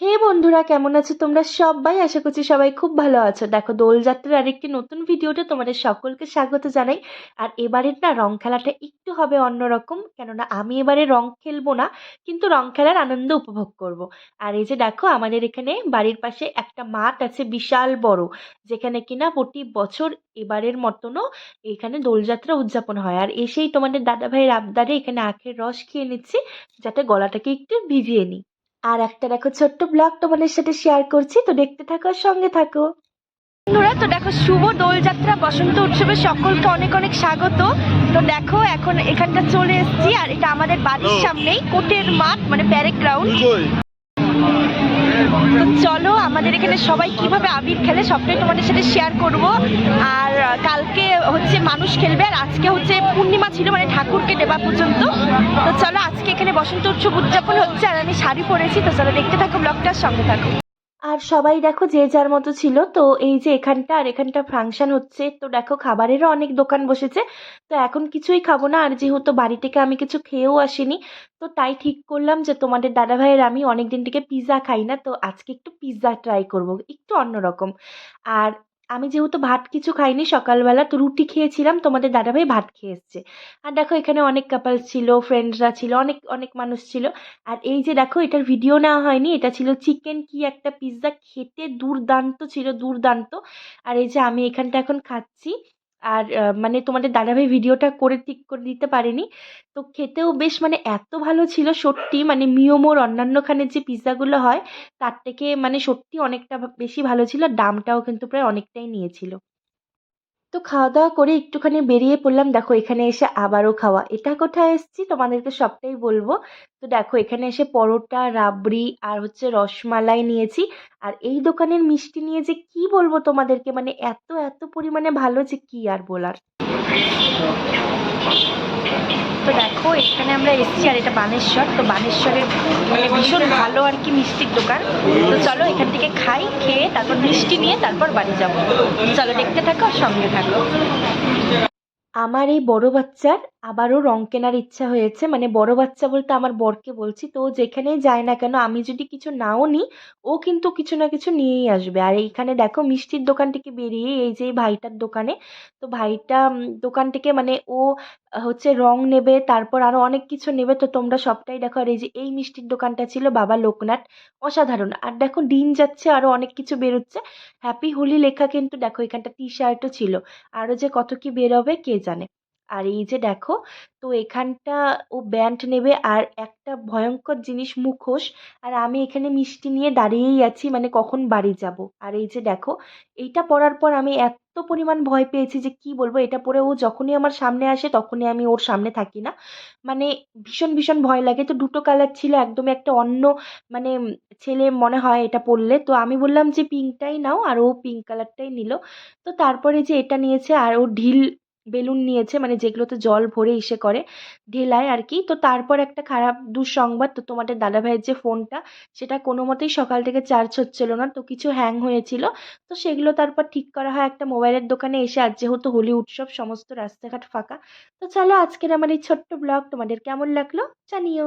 হে বন্ধুরা, কেমন আছো তোমরা সবাই? আশা করছি সবাই খুব ভালো আছো। দেখো, দোলযাত্রার আরেকটি নতুন ভিডিওতে তোমাদের সকলকে স্বাগত জানাই। আর এবারের না, রং খেলাটা একটু হবে অন্যরকম, কেননা আমি এবারে রং খেলব না, কিন্তু রং খেলার আনন্দ উপভোগ করব। আর এই যে দেখো, আমাদের এখানে বাড়ির পাশে একটা মাঠ আছে বিশাল বড়, যেখানে কিনা প্রতি বছর এবারের মতনও এখানে দোলযাত্রা উদযাপন হয়। আর এসেই তোমাদের দাদাভাইয়ের আবদারে এখানে আখের রস খেয়ে নিচ্ছি, যাতে গলাটাকে একটু ভিজিয়ে নিই। আর একটা দেখো ছোট্ট ব্লগ তোমাদের সাথে শেয়ার করছি তো দেখতে থাকো আর সঙ্গে থাকো। বন্ধুরা তো দেখো শুভ দোলযাত্রা বসন্ত উৎসবে সকলকে অনেক অনেক স্বাগত। তো দেখো এখন এখানটা চলে এসেছি আর এটা আমাদের বাড়ির সামনেই কোটের মাঠ মানে প্যারেক গ্রাউন্ড তো চলো, আমাদের এখানে সবাই কীভাবে আবির খেলে সবটাই তোমাদের সাথে শেয়ার করব। আর কালকে হচ্ছে মানুষ খেলবে, আর আজকে হচ্ছে পূর্ণিমা ছিল মানে ঠাকুরকে দেবা পর্যন্ত। তো চলো, আজকে এখানে বসন্ত উৎসব উদযাপন হচ্ছে, আর আমি শাড়ি পরেছি, তো চলো দেখতে থাকো ব্লগটার সঙ্গে থাকো। আর সবাই দেখো যে যার মতো ছিল, তো এই যে এখানটা আর এখানটা ফাংশন হচ্ছে, তো দেখো খাবারেরও অনেক দোকান বসেছে, তো এখন কিছুই খাব না, আর যেহেতু বাড়ি থেকে আমি কিছু খেয়েও আসিনি, তো তাই ঠিক করলাম যে তোমাদের দাদা ভাইয়ের আমি অনেক দিন থেকে পিৎজা খাই না, তো আজকে একটু পিৎজা ট্রাই করব, একটু অন্যরকম। আর আমি যেহেতু ভাত কিছু খাইনি, সকালবেলা তো রুটি খেয়েছিলাম, তোমাদের দাদাভাই ভাত খেয়ে এসছে। আর দেখো, এখানে অনেক কাপাল ছিল ফ্রেন্ডসরা ছিল, অনেক অনেক মানুষ ছিল। আর এই যে দেখো, এটার ভিডিও নেওয়া হয়নি, এটা ছিল চিকেন কি একটা পিৎজা খেতে দুর্দান্ত ছিল, দুর্দান্ত। আর এই যে আমি এখানটা এখন খাচ্ছি। আর মানে তোমাদের দাদাভাই ভিডিওটা করে ঠিক করে দিতে পারেনি। তো খেতেও বেশ মানে এত ভালো ছিল সত্যি মানে মিওমোর অন্যান্যখানের যে পিৎজাগুলো হয়, তার থেকে মানে সত্যি অনেকটা বেশি ভালো ছিল। দামটাও কিন্তু প্রায় অনেকটাই নিয়েছিল। তো খাওয়া দাওয়া করে একটুখানি বেরিয়ে পড়লাম। দেখো, এখানে এসে আবারও খাওয়া। এটা কোথায় এসেছি তোমাদেরকে সবটাই বলব। তো দেখো, এখানে এসে পরোটা, রাবড়ি আর হচ্ছে রসমালাই নিয়েছি। আর এই দোকানের মিষ্টি নিয়ে যে কি বলব তোমাদেরকে? মানে এত এত পরিমাণে ভালো যে কি আর বলার? তো দেখো, এখানে আমরা এসছি আর এটা বানেশ্বর। তো বানেশ্বরের মানে ভীষণ ভালো আর কি মিষ্টির দোকান। তো চলো এখান থেকে খাই, খেয়ে তারপর মিষ্টি নিয়ে তারপর বাড়ি যাব। চলো দেখতে থাকো আর সঙ্গে থাকো। আমার এই বড় বাচ্চার আবারও রং কেনার ইচ্ছা হয়েছে। মানে বড় বাচ্চা বলতে আমার বরকে বলছি, তো যেখানেই যায় না কেন, আমি যদি কিছু নাও নিই ও কিন্তু কিছু না কিছু নিয়েই আসবে। আর এইখানে দেখো মিষ্টির দোকান থেকে বেরিয়ে এই যে ভাইটার দোকানে, তো ভাইটা দোকান থেকে মানে ও হচ্ছে রং নেবে, তারপর আরও অনেক কিছু নেবে। তো তোমরা সবটাই দেখো, আর এই যে এই মিষ্টির দোকানটা ছিল বাবা লোকনাথ, অসাধারণ। আর দেখো দিন যাচ্ছে আরও অনেক কিছু বেরোচ্ছে। হ্যাপি হোলি লেখা কিন্তু দেখো এখানটা টি শার্টও ছিল। আরও যে কত কি বেরোবে, কে জানে? আর এই যে দেখো, তো এখানটা ও ব্যান্ড নেবে আর একটা ভয়ঙ্কর জিনিস, মুখোশ। আর আমি এখানে মিষ্টি নিয়ে দাঁড়িয়েই আছি মানে কখন বাড়ি যাব? আর এই যে দেখো, এইটা পরার পর আমি এত পরিমাণ ভয় পেয়েছি যে কি বলব? এটা পরে ও যখনই আমার সামনে আসে, তখনই আমি ওর সামনে থাকি না। মানে ভীষণ ভীষণ ভয় লাগে। তো দুটো কালার ছিল, একদমই একটা অন্য মানে ছেলে মনে হয় এটা পরলে। তো আমি বললাম যে, পিঙ্কটাই নাও। আর ও পিঙ্ক কালারটাই নিল। তো তারপরে যে এটা নিয়েছে, আর ও ঢিল বেলুন নিয়েছে মানে যেগুলোতে জল ভরে ইসে করে, ঢেলায় আর কি। তো তারপর একটা খারাপ দুঃসংবাদ, তো তোমাদের দাদাভাইয়ের যে ফোনটা, সেটা কোনো মতেই সকাল থেকে চার্জ হচ্ছিল না, তো কিছু হ্যাং হয়েছিল। তো সেগুলো তারপর ঠিক করা হয় একটা মোবাইলের দোকানে এসে আজ যেহেতু হোলি উৎসব, সমস্ত রাস্তাঘাট ফাঁকা। তো চলো আজকের আমার এই ছোট্ট ব্লগ তোমাদের কেমন লাগল জানিও।